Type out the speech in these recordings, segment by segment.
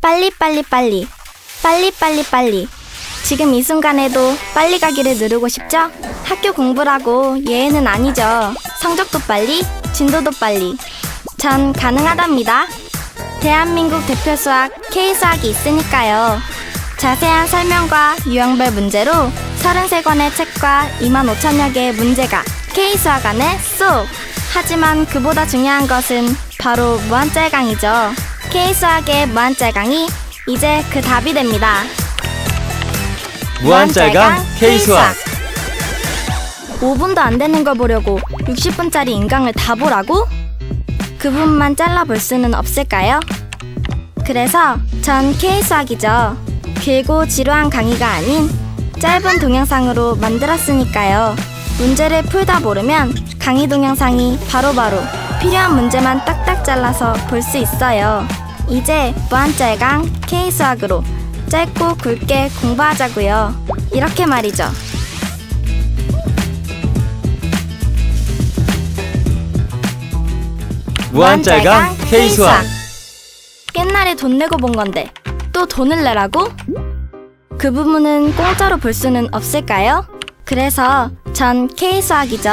빨리 빨리 빨리 빨리 빨리 빨리 지금 이 순간에도 빨리 가기를 누르고 싶죠? 학교 공부라고 예외는 아니죠. 성적도 빨리, 진도도 빨리. 전 가능하답니다. 대한민국 대표 수학 K수학이 있으니까요. 자세한 설명과 유형별 문제로 33권의 책과 2만 5천여 개의 문제가 K수학 안에 쏙! 하지만 그보다 중요한 것은 바로 무한짤강이죠. K수학의 무한짤강이 이제 그 답이 됩니다. 무한짤강 K수학 5분도 안 되는 걸 보려고 60분짜리 인강을 다 보라고? 그 부분만 잘라볼 수는 없을까요? 그래서 전 K수학이죠. 길고 지루한 강의가 아닌 짧은 동영상으로 만들었으니까요. 문제를 풀다 모르면 강의 동영상이 바로바로 필요한 문제만 딱딱 잘라서 볼 수 있어요. 이제 무한짤강 K수학으로 짧고 굵게 공부하자고요. 이렇게 말이죠. 무한짤강 K수학 옛날에 돈 내고 본 건데 또 돈을 내라고? 그 부분은 공짜로 볼 수는 없을까요? 그래서 전 K수학이죠.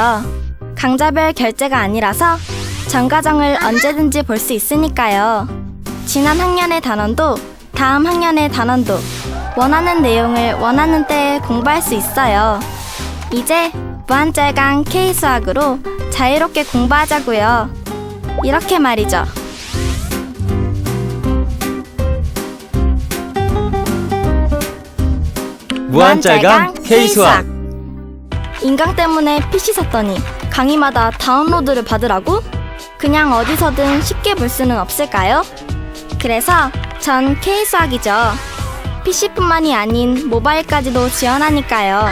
강좌별 결제가 아니라서 전 과정을 언제든지 볼 수 있으니까요. 지난 학년의 단원도 다음 학년의 단원도 원하는 내용을 원하는 때에 공부할 수 있어요. 이제 무한짤강 K수학으로 자유롭게 공부하자고요. 이렇게 말이죠. 무한짤강 K수학 인강 때문에 PC 샀더니 강의마다 다운로드를 받으라고? 그냥 어디서든 쉽게 볼 수는 없을까요? 그래서 전 K수학이죠. PC뿐만이 아닌 모바일까지도 지원하니까요.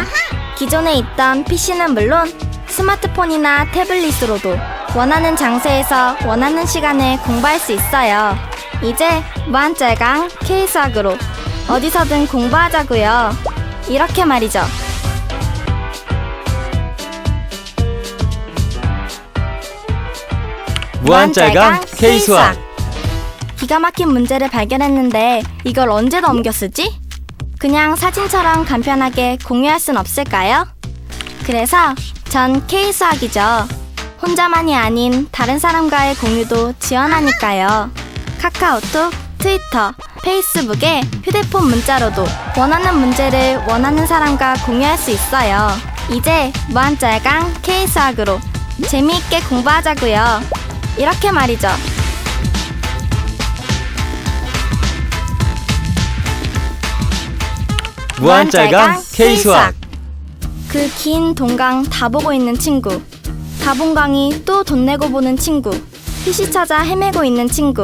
기존에 있던 PC는 물론 스마트폰이나 태블릿으로도 원하는 장소에서 원하는 시간에 공부할 수 있어요. 이제 무한짤강 K수학으로 어디서든 공부하자고요. 이렇게 말이죠. 무한짤강 K수학 기가 막힌 문제를 발견했는데 이걸 언제 넘겨 쓰지? 그냥 사진처럼 간편하게 공유할 순 없을까요? 그래서 전 K수학이죠. 혼자만이 아닌 다른 사람과의 공유도 지원하니까요. 카카오톡, 트위터, 페이스북에 휴대폰 문자로도 원하는 문제를 원하는 사람과 공유할 수 있어요. 이제 무한짤강 K수학으로 재미있게 공부하자고요. 이렇게 말이죠. 무한짤강 K수학. 그 긴 동강 다 보고 있는 친구. 다본 강의 또돈 내고 보는 친구. PC 찾아 헤매고 있는 친구.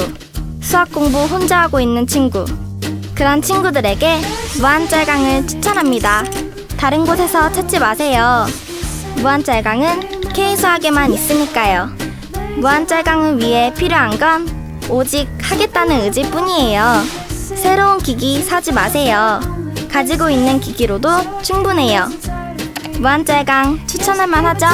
수학 공부 혼자 하고 있는 친구. 그런 친구들에게 무한짤강을 추천합니다. 다른 곳에서 찾지 마세요. 무한짤강은 K수학에만 있으니까요. 무한짤강을 위해 필요한 건 오직 하겠다는 의지뿐이에요. 새로운 기기 사지 마세요 가지고 있는 기기로도 충분해요 무한짤강 추천할 만하죠?